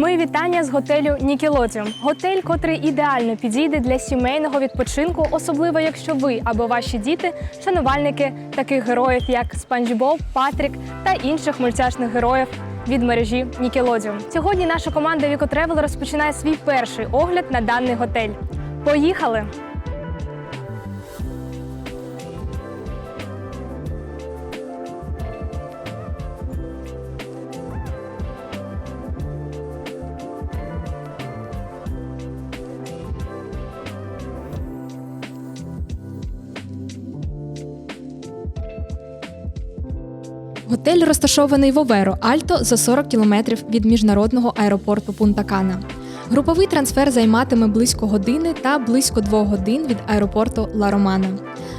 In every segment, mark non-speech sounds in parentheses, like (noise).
Мої вітання з готелю Нікелодіум. Готель, котрий ідеально підійде для сімейного відпочинку, особливо якщо ви або ваші діти шанувальники таких героїв, як Спанч Боб, Патрік та інших мультяшних героїв від мережі Нікелодіум. Сьогодні наша команда Вікотревел розпочинає свій перший огляд на даний готель. Поїхали! Готель розташований в Оверо, Альто за 40 кілометрів від міжнародного аеропорту Пунта-Кана. Груповий трансфер займатиме близько години та близько двох годин від аеропорту Ла Романа.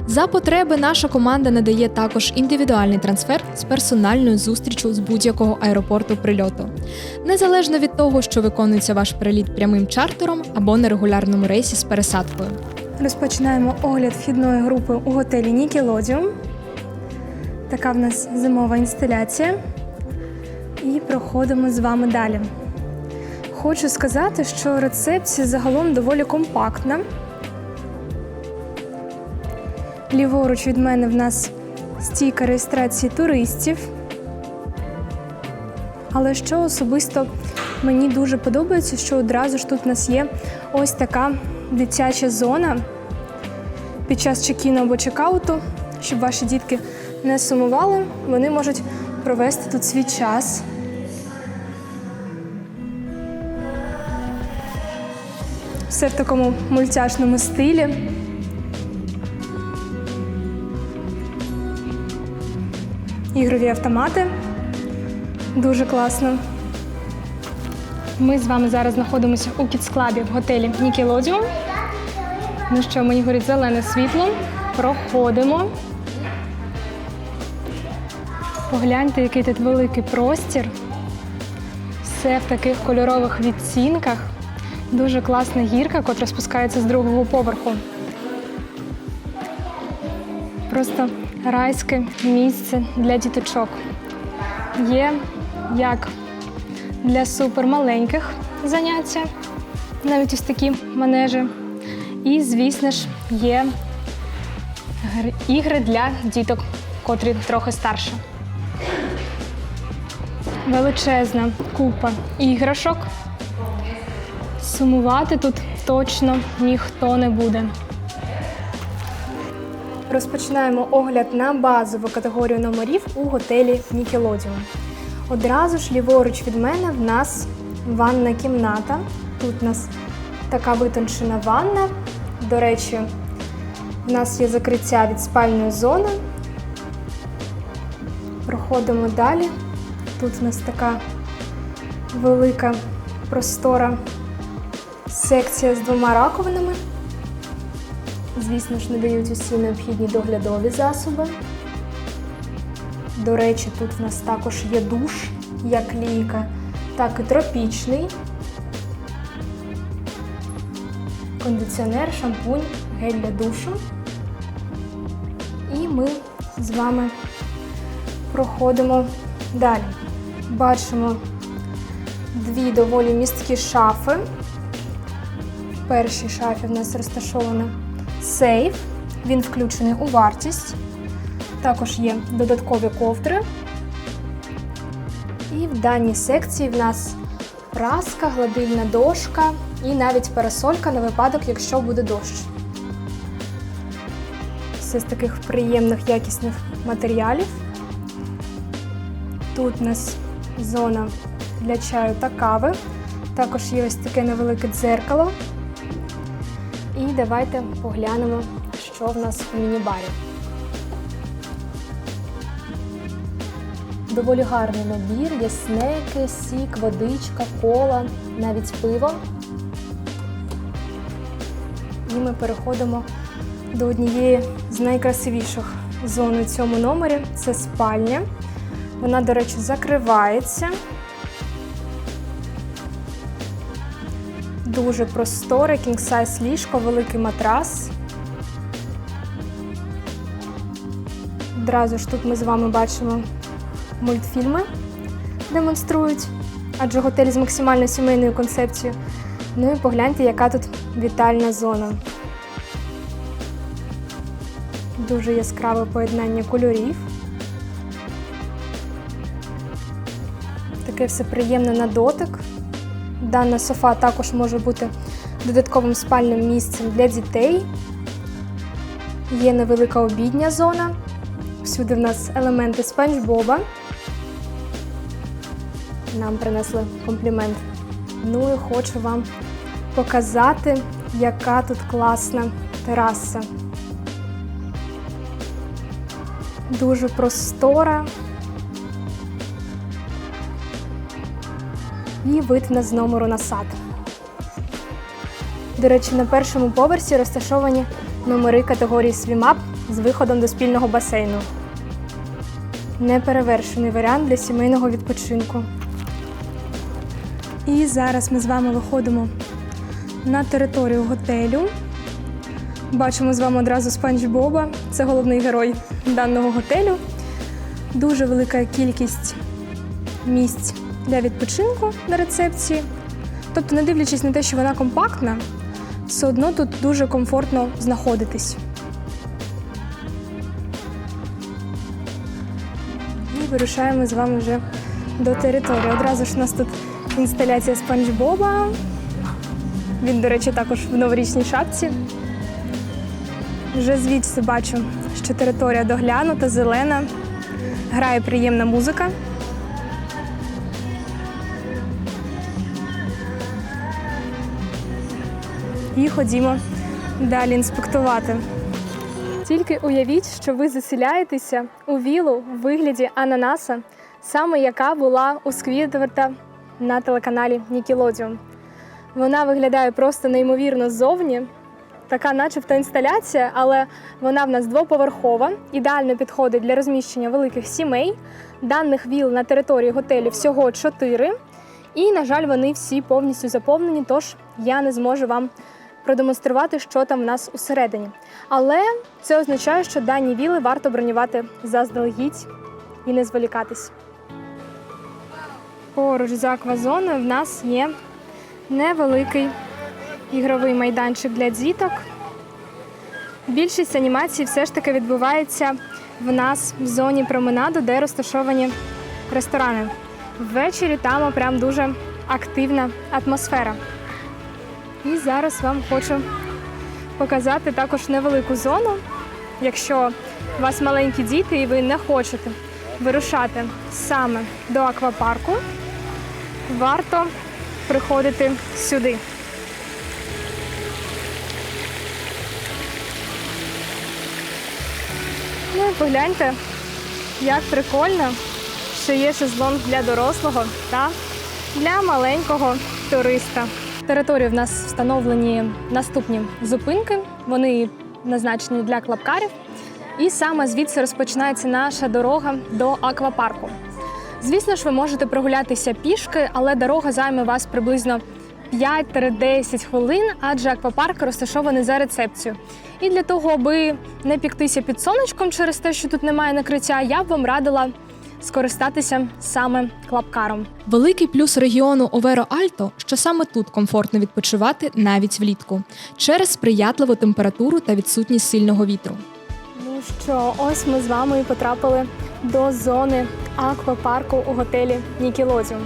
За потреби наша команда надає також індивідуальний трансфер з персональною зустрічю з будь-якого аеропорту прильоту, незалежно від того, що виконується ваш приліт прямим чартером або на регулярному рейсі з пересадкою. Розпочинаємо огляд вхідної групи у готелі Нікелодіум. Така в нас зимова інсталяція. І проходимо з вами далі. Хочу сказати, що рецепція загалом доволі компактна. Ліворуч від мене в нас стійка реєстрації туристів. Але що особисто мені дуже подобається, що одразу ж тут у нас є ось така дитяча зона під час чекіну або чекауту, щоб ваші дітки не сумували, вони можуть провести тут свій час. Все в такому мультяшному стилі. Ігрові автомати. Дуже класно. Ми з вами зараз знаходимося у кіц-клабі в готелі Нікелодіум. Ну що, мені горить зелене світло. Проходимо. Погляньте, який тут великий простір. Все в таких кольорових відцінках. Дуже класна гірка, котра спускається з другого поверху. Просто райське місце для діточок. Є як для супермаленьких заняття, навіть ось такі манежі. І, звісно ж, є ігри для діток, котрі трохи старше. Величезна купа іграшок. Сумувати тут точно ніхто не буде. Розпочинаємо огляд на базову категорію номерів у готелі Нікелодіум. Одразу ж ліворуч від мене в нас ванна кімната. Тут у нас така витончена ванна. До речі, в нас є закриття від спальної зони. Проходимо далі. Тут у нас така велика простора секція з двома раковинами. Звісно ж, надають усі необхідні доглядові засоби. До речі, тут в нас також є душ, як лійка, так і тропічний. Кондиціонер, шампунь, гель для душу. І ми з вами проходимо далі. Бачимо дві доволі місткі шафи. В першій шафі в нас розташовано сейф. Він включений у вартість. Також є додаткові ковдри. І в даній секції в нас праска, гладильна дошка і навіть парасолька на випадок, якщо буде дощ. Все з таких приємних якісних матеріалів. Тут у нас зона для чаю та кави. Також є ось таке невелике дзеркало. І давайте поглянемо, що в нас у міні-барі. Доволі гарний набір, є снеки, сік, водичка, кола, навіть пиво. І ми переходимо до однієї з найкрасивіших зон у цьому номері це спальня. Вона, до речі, закривається. Дуже просторе, кінг-сайз ліжко, великий матрас. Одразу ж тут ми з вами бачимо мультфільми, демонструють адже готель з максимально сімейною концепцією. Ну і погляньте, яка тут вітальна зона. Дуже яскраве поєднання кольорів. Таке все приємне на дотик. Дана софа також може бути додатковим спальним місцем для дітей. Є невелика обідня зона. Всюди в нас елементи спанч Боба. Нам принесли комплімент. Ну і хочу вам показати, яка тут класна тераса. Дуже простора. І вид на з номеру на сад. До речі, на першому поверсі розташовані номери категорії Свімап з виходом до спільного басейну. Неперевершений варіант для сімейного відпочинку. І зараз ми з вами виходимо на територію готелю. Бачимо з вами одразу Спанч Боба, це головний герой даного готелю. Дуже велика кількість місць для відпочинку на рецепції. Тобто, не дивлячись на те, що вона компактна, все одно тут дуже комфортно знаходитись. І вирушаємо з вами вже до території. Одразу ж у нас тут інсталяція Спанч Боба. Він, до речі, також в новорічній шапці. Вже звідси бачу, що територія доглянута, зелена, грає приємна музика. І ходімо далі інспектувати. Тільки уявіть, що ви заселяєтеся у вілу в вигляді ананаса, саме яка була у Сквідварда на телеканалі Nickelodeon. Вона виглядає просто неймовірно ззовні, така начебто інсталяція, але вона в нас двоповерхова, ідеально підходить для розміщення великих сімей. Даних віл на території готелю всього чотири. І, на жаль, вони всі повністю заповнені, тож я не зможу вам продемонструвати, що там в нас усередині. Але це означає, що дані віли варто бронювати заздалегідь і не зволікатись. Поруч з аквазоною в нас є невеликий ігровий майданчик для діток. Більшість анімацій все ж таки відбувається в нас в зоні променаду, де розташовані ресторани. Ввечері там прям дуже активна атмосфера. І зараз вам хочу показати також невелику зону. Якщо у вас маленькі діти і ви не хочете вирушати саме до аквапарку, варто приходити сюди. Ну і погляньте, як прикольно, що є шезлонг для дорослого та для маленького туриста. Території в нас встановлені наступні зупинки. Вони назначені для клапкарів. І саме звідси розпочинається наша дорога до аквапарку. Звісно ж, ви можете прогулятися пішки, але дорога займе вас приблизно 5-10 хвилин, адже аквапарк розташований за рецепцією. І для того, аби не піктися під сонечком через те, що тут немає накриття, я б вам радила скористатися саме клапкаром. Великий плюс регіону Оверо Альто, що саме тут комфортно відпочивати навіть влітку, через сприятливу температуру та відсутність сильного вітру. Ну що, ось ми з вами і потрапили до зони аквапарку у готелі Нікелодіум.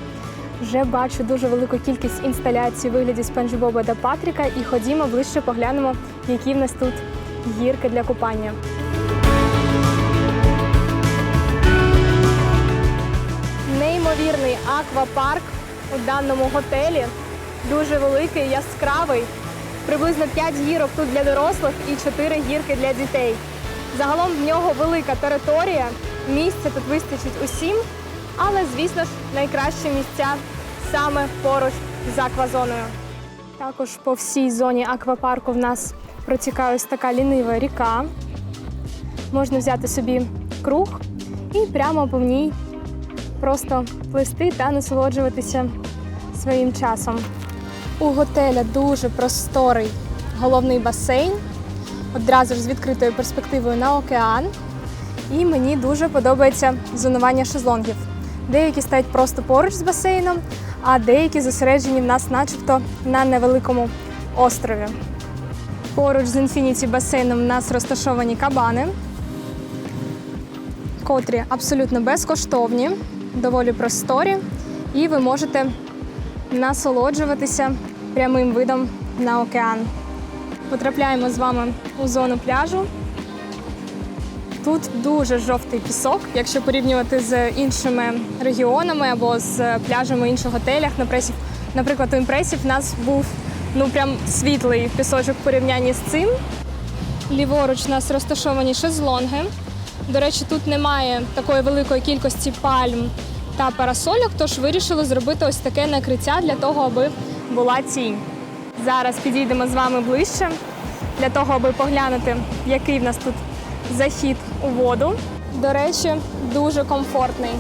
Вже бачу дуже велику кількість інсталяцій у вигляді Спанч Боба та Патріка, і ходімо ближче поглянемо, які в нас тут гірки для купання. Неймовірний аквапарк у даному готелі. Дуже великий, яскравий. Приблизно 5 гірок тут для дорослих і 4 гірки для дітей. Загалом в нього велика територія, місця тут вистачить усім, але, звісно ж, найкращі місця саме поруч з аквазоною. Також по всій зоні аквапарку в нас протікає ось така лінива ріка. Можна взяти собі круг і прямо по ній просто плисти та насолоджуватися своїм часом. У готеля дуже просторий головний басейн, одразу ж з відкритою перспективою на океан. І мені дуже подобається зонування шезлонгів. Деякі стоять просто поруч з басейном, а деякі зосереджені в нас, начебто, на невеликому острові. Поруч з інфініті басейном в нас розташовані кабани, котрі абсолютно безкоштовні, доволі просторі, і ви можете насолоджуватися прямим видом на океан. Потрапляємо з вами у зону пляжу. Тут дуже жовтий пісок, якщо порівнювати з іншими регіонами або з пляжами інших готелях. Наприклад, у імпресів в нас був ну прям світлий пісочок в порівнянні з цим. Ліворуч у нас розташовані шезлонги. До речі, тут немає такої великої кількості пальм та парасольок, тож вирішили зробити ось таке накриття для того, аби була тінь. Зараз підійдемо з вами ближче для того, аби поглянути, який в нас тут захід у воду. До речі, дуже комфортний.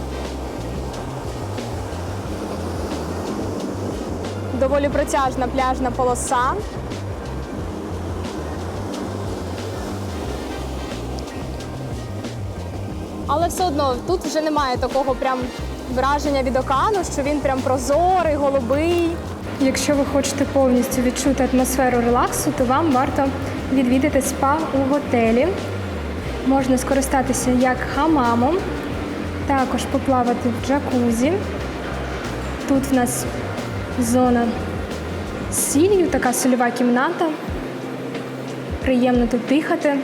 Доволі протяжна пляжна полоса. Але все одно тут вже немає такого прям враження від океану, що він прям прозорий, голубий. Якщо ви хочете повністю відчути атмосферу релаксу, то вам варто відвідати спа у готелі. Можна скористатися як хамамом, також поплавати в джакузі. Тут в нас зона з сіллю, така сольова кімната. Приємно тут дихати.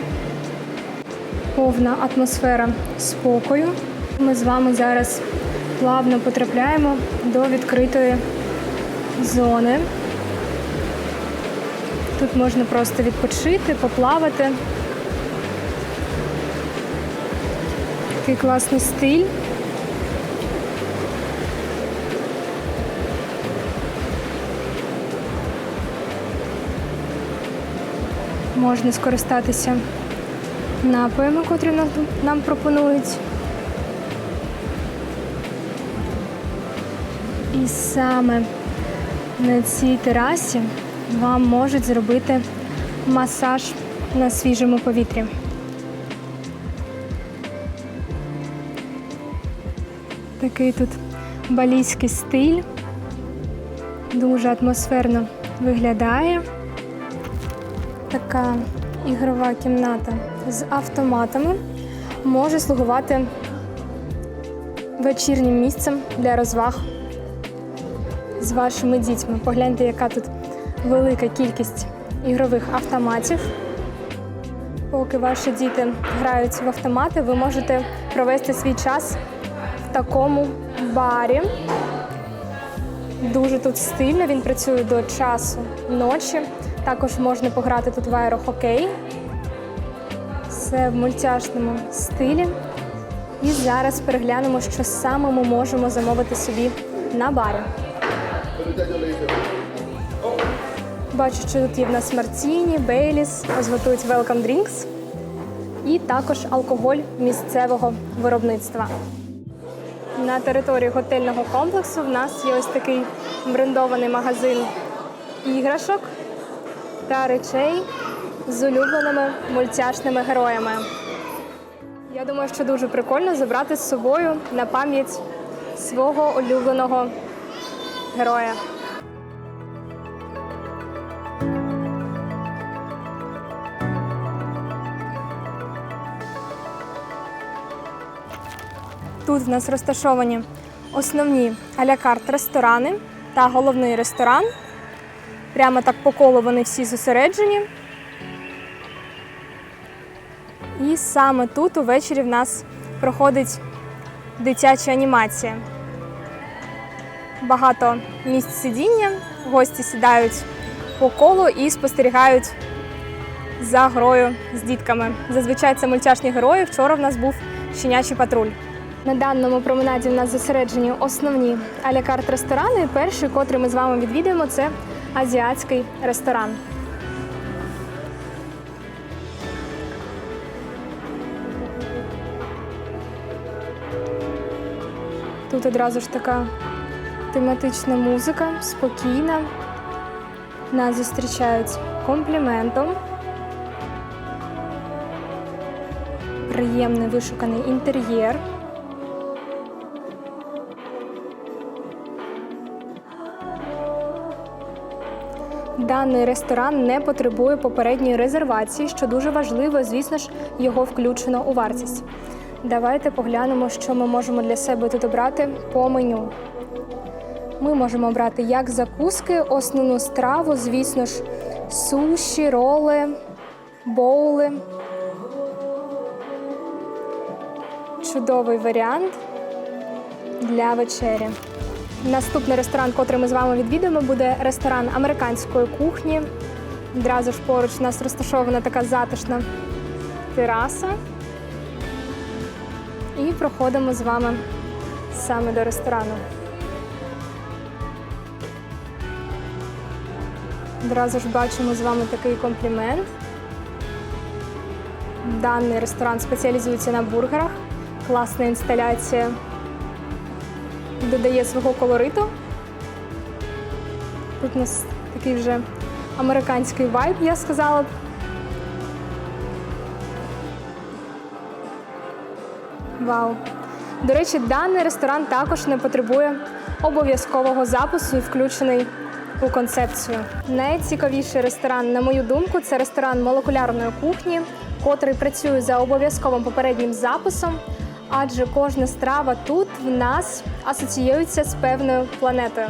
Повна атмосфера спокою. Ми з вами зараз плавно потрапляємо до відкритої зони. Тут можна просто відпочити, поплавати. Такий класний стиль. Можна скористатися напоями, котрі нам, пропонують. І саме на цій терасі вам можуть зробити масаж на свіжому повітрі. Такий тут балійський стиль, дуже атмосферно виглядає. Така ігрова кімната з автоматами може слугувати вечірнім місцем для розваг з вашими дітьми. Погляньте, яка тут велика кількість ігрових автоматів. Поки ваші діти грають в автомати, ви можете провести свій час в такому барі. Дуже тут стильно, він працює до часу ночі. Також можна пограти тут в аерохокей. Все в мультяшному стилі. І зараз переглянемо, що саме ми можемо замовити собі на барі. Бачу, що тут є в нас Мартіні, Бейліс, ось готують Welcome Drinks і також алкоголь місцевого виробництва. На території готельного комплексу в нас є ось такий брендований магазин іграшок та речей з улюбленими мультяшними героями. Я думаю, що дуже прикольно забрати з собою на пам'ять свого улюбленого героя. Тут в нас розташовані основні аля-карт ресторани та головний ресторан. Прямо так по колу вони всі зосереджені. І саме тут увечері в нас проходить дитяча анімація. Багато місць сидіння, гості сідають по колу і спостерігають за грою з дітками. Зазвичай це мультяшні герої. Вчора в нас був щенячий патруль. На даному променаді в нас зосереджені основні аля-карт ресторани. Перший, котрий ми з вами відвідуємо, це азіатський ресторан. Тут одразу ж така тематична музика, спокійна. Нас зустрічають компліментом. Приємний вишуканий інтер'єр. Даний ресторан не потребує попередньої резервації, що дуже важливо, звісно ж, його включено у вартість. Давайте поглянемо, що ми можемо для себе тут обрати по меню. Ми можемо обрати як закуски, основну страву, звісно ж, суші, роли, боули. Чудовий варіант для вечері. Наступний ресторан, котрий ми з вами відвідаємо, буде ресторан американської кухні. Одразу ж поруч у нас розташована така затишна тераса. І проходимо з вами саме до ресторану. Одразу ж бачимо з вами такий комплімент. Даний ресторан спеціалізується на бургерах. Класна інсталяція додає свого колориту. Тут у нас такий вже американський вайб, я сказала. Вау! До речі, даний ресторан також не потребує обов'язкового запису і включений у концепцію. Найцікавіший ресторан, на мою думку, це ресторан молекулярної кухні, котрий працює за обов'язковим попереднім записом, адже кожна страва тут в нас асоціюється з певною планетою.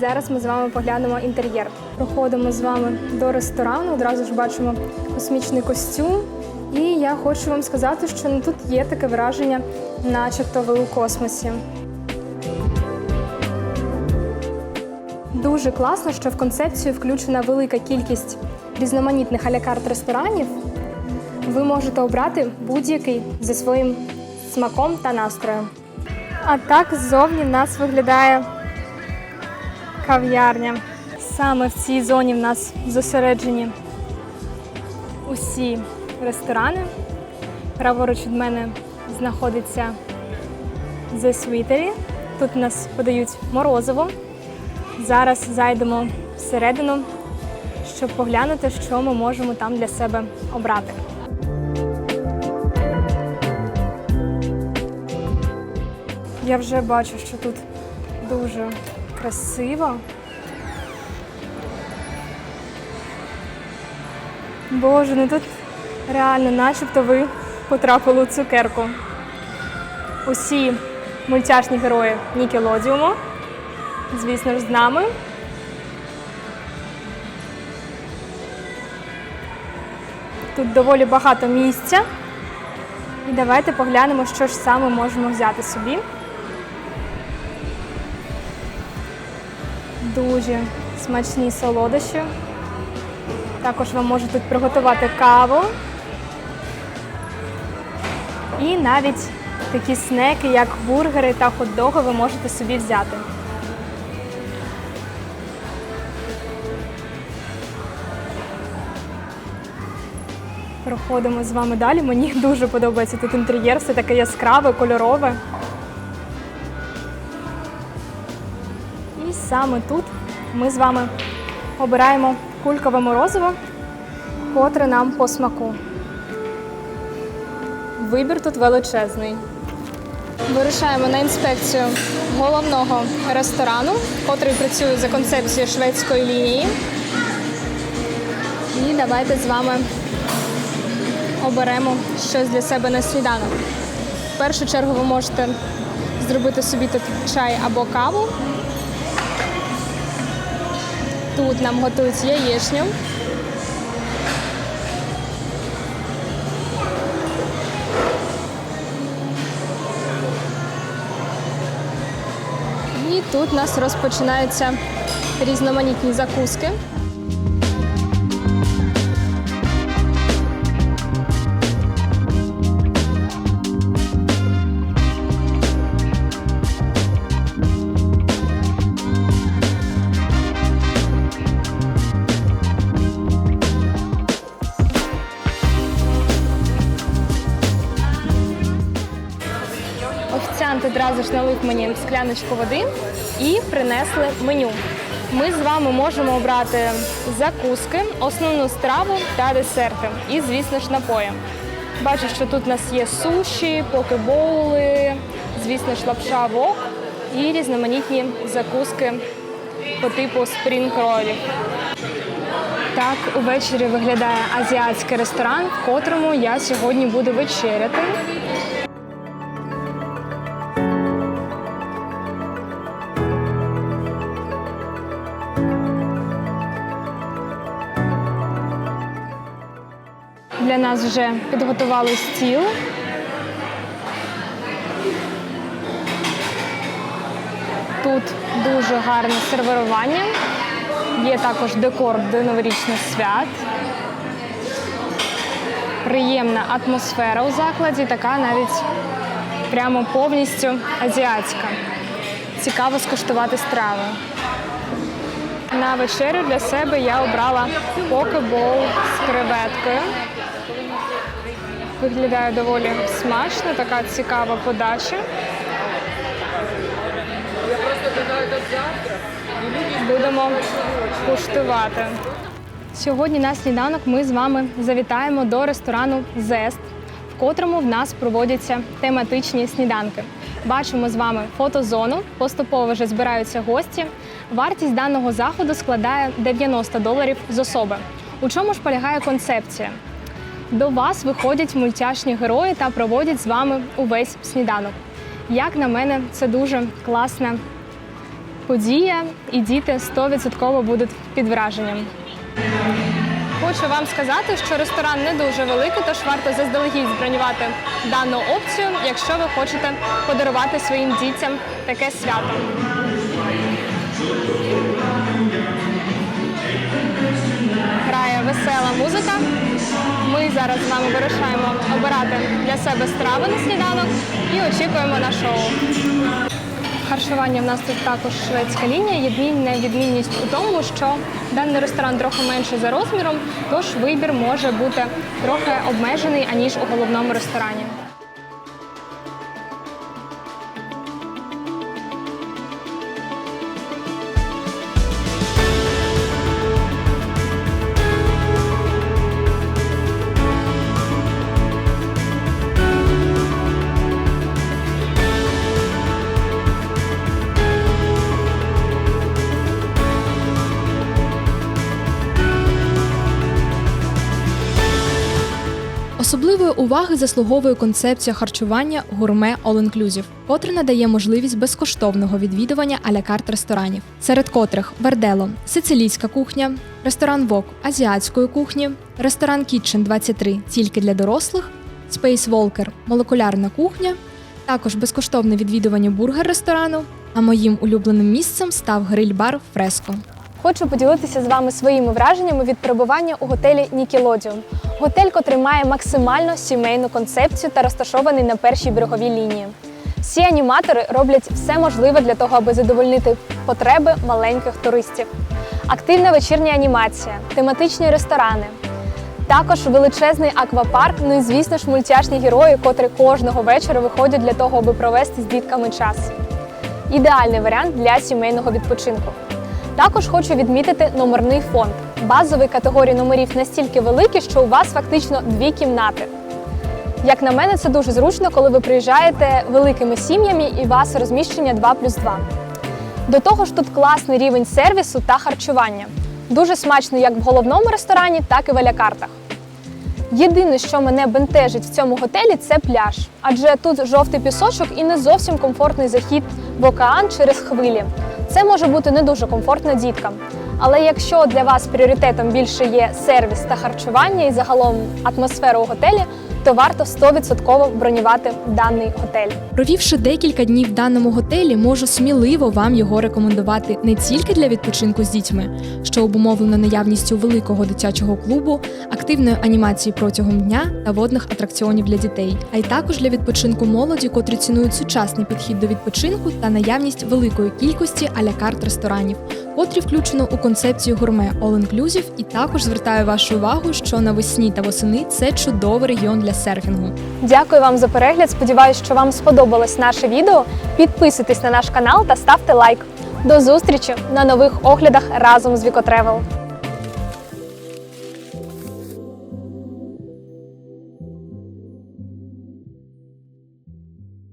Зараз ми з вами поглянемо інтер'єр. Проходимо з вами до ресторану. Одразу ж бачимо космічний костюм. І я хочу вам сказати, що ну, тут є таке враження, начебто ви у космосі. Дуже класно, що в концепцію включена велика кількість різноманітних алякарт ресторанів. Ви можете обрати будь-який за своїм смаком та настроєм. А так ззовні в нас виглядає кав'ярня. Саме в цій зоні в нас зосереджені усі ресторани. Праворуч від мене знаходиться The Sweetery. Тут нас подають морозиво. Зараз зайдемо всередину, щоб поглянути, що ми можемо там для себе обрати. Я вже бачу, що тут дуже красиво. Боже, ну тут реально, начебто ви потрапили у цукерку. Усі мультяшні герої Нікелодіуму, звісно ж, з нами. Тут доволі багато місця. І давайте поглянемо, що ж саме можемо взяти собі. Дуже смачні солодощі. Також вам можуть тут приготувати каву. І навіть такі снеки, як бургери та хот-доги, ви можете собі взяти. Проходимо з вами далі. Мені (laughs) дуже подобається тут інтер'єр, все таке яскраве, кольорове. Саме тут ми з вами обираємо кулькове морозиво, котре нам по смаку. Вибір тут величезний. Вирушаємо на інспекцію головного ресторану, котрий працює за концепцією шведської лінії. І давайте з вами оберемо щось для себе на сніданок. В першу чергу ви можете зробити собі тут чай або каву. Тут нам готують яєчню. І тут у нас розпочинаються різноманітні закуски. Ж налив мені скляночку води і принесли меню. Ми з вами можемо обрати закуски, основну страву та десерти. І, звісно ж, напої. Бачу, що тут у нас є суші, покебоули, звісно ж, лапша вок і різноманітні закуски по типу спрінг-ролів. Так увечері виглядає азіатський ресторан, в котрому я сьогодні буду вечеряти. Для нас вже підготували стіл. Тут дуже гарне сервірування. Є також декор до новорічних свят. Приємна атмосфера у закладі, така навіть прямо повністю азіатська. Цікаво скуштувати страви. На вечерю для себе я обрала покебол з креветкою. Виглядає доволі смачно, така цікава подача. Будемо куштувати. Сьогодні на сніданок ми з вами завітаємо до ресторану Зест, в котрому в нас проводяться тематичні сніданки. Бачимо з вами фотозону, поступово вже збираються гості. Вартість даного заходу складає 90 доларів з особи. У чому ж полягає концепція? До вас виходять мультяшні герої та проводять з вами увесь сніданок. Як на мене, це дуже класна подія, і діти 100% будуть під враженням. Хочу вам сказати, що ресторан не дуже великий, тож варто заздалегідь збронювати дану опцію, якщо ви хочете подарувати своїм дітям таке свято. Грає весела музика. Ми зараз з вами вирішаємо обирати для себе страви на сніданок і очікуємо на шоу. Харчування в нас тут також шведська лінія. Єдмінна відмінність у тому, що даний ресторан трохи менший за розміром, тож вибір може бути трохи обмежений аніж у головному ресторані. Особливої уваги заслуговує концепція харчування гурме All Inclusive, котре надає можливість безкоштовного відвідування аля карт ресторанів, серед котрих Вердело, сицилійська кухня, ресторан Вок азіатської кухні, ресторан Kitchen 23 тільки для дорослих, Space Walker молекулярна кухня, також безкоштовне відвідування бургер-ресторану. А моїм улюбленим місцем став гриль-бар Фреско. Хочу поділитися з вами своїми враженнями від перебування у готелі Нікелодіум. Готель, котрий має максимально сімейну концепцію та розташований на першій береговій лінії. Всі аніматори роблять все можливе для того, аби задовольнити потреби маленьких туристів. Активна вечірня анімація, тематичні ресторани. Також величезний аквапарк, ну і звісно ж мультяшні герої, котрі кожного вечора виходять для того, аби провести з дітками час. Ідеальний варіант для сімейного відпочинку. Також хочу відмітити номерний фонд. Базовий категорії номерів настільки великий, що у вас фактично дві кімнати. Як на мене, це дуже зручно, коли ви приїжджаєте великими сім'ями і у вас розміщення 2 плюс 2. До того ж, тут класний рівень сервісу та харчування. Дуже смачно як в головному ресторані, так і в алякартах. Єдине, що мене бентежить в цьому готелі, це пляж, адже тут жовтий пісочок і не зовсім комфортний захід в океан через хвилі. Це може бути не дуже комфортно діткам. Але якщо для вас пріоритетом більше є сервіс та харчування і загалом атмосфера у готелі, то варто 100% бронювати даний готель. Провівши декілька днів в даному готелі, можу сміливо вам його рекомендувати не тільки для відпочинку з дітьми, що обумовлено наявністю великого дитячого клубу, активної анімації протягом дня та водних атракціонів для дітей, а й також для відпочинку молоді, котрі цінують сучасний підхід до відпочинку та наявність великої кількості аля карт ресторанів, котрі включено у концепцію гурме All Inclusive і також звертаю вашу увагу, що навесні та восени це чудовий регіон для серфінгу. Дякую вам за перегляд. Сподіваюсь, що вам сподобалось наше відео. Підписуйтесь на наш канал та ставте лайк. До зустрічі на нових оглядах разом з Вікотревел.